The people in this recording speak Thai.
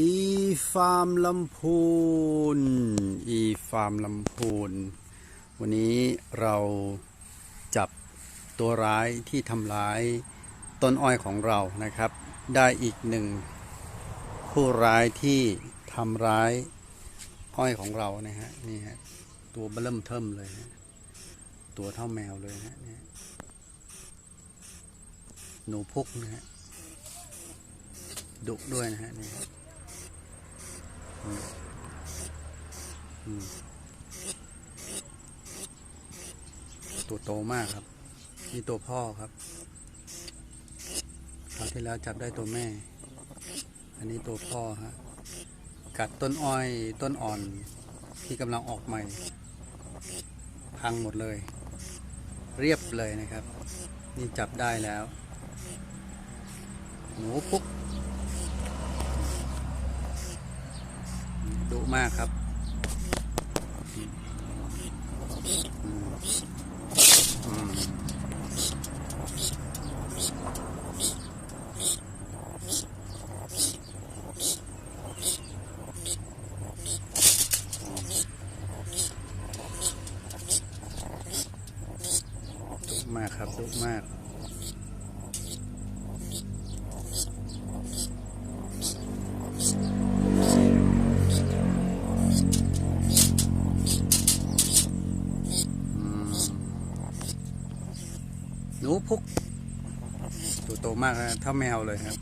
อีฟาร์มลำพูน อีฟาร์มลำพูน วันนี้เราจับตัวร้ายที่ทำร้ายต้นอ้อยของเรานะครับ ได้อีกหนึ่งผู้ร้ายที่ทำร้ายอ้อยของเรานะฮะนี่ฮะตัวเบิ่มเทิมเลยฮะตัวเท่าแมวเลยฮะเนี่ยหนูพุกนะฮะดุด้วยนะฮะนี่ ตัวโตมากครับ นี่ตัวพ่อครับคราวที่แล้วจับได้ตัวแม่ อันนี้ตัวพ่อฮะ กัดต้นอ้อยต้นอ่อนที่กำลังออกใหม่ พังหมดเลย เรียบเลยนะครับ นี่จับได้แล้ว หนูปุ๊ก ดุมากครับดุมากครับดุมาก หนูพุกตัวโตมากนะเท่าแมวเลยครับ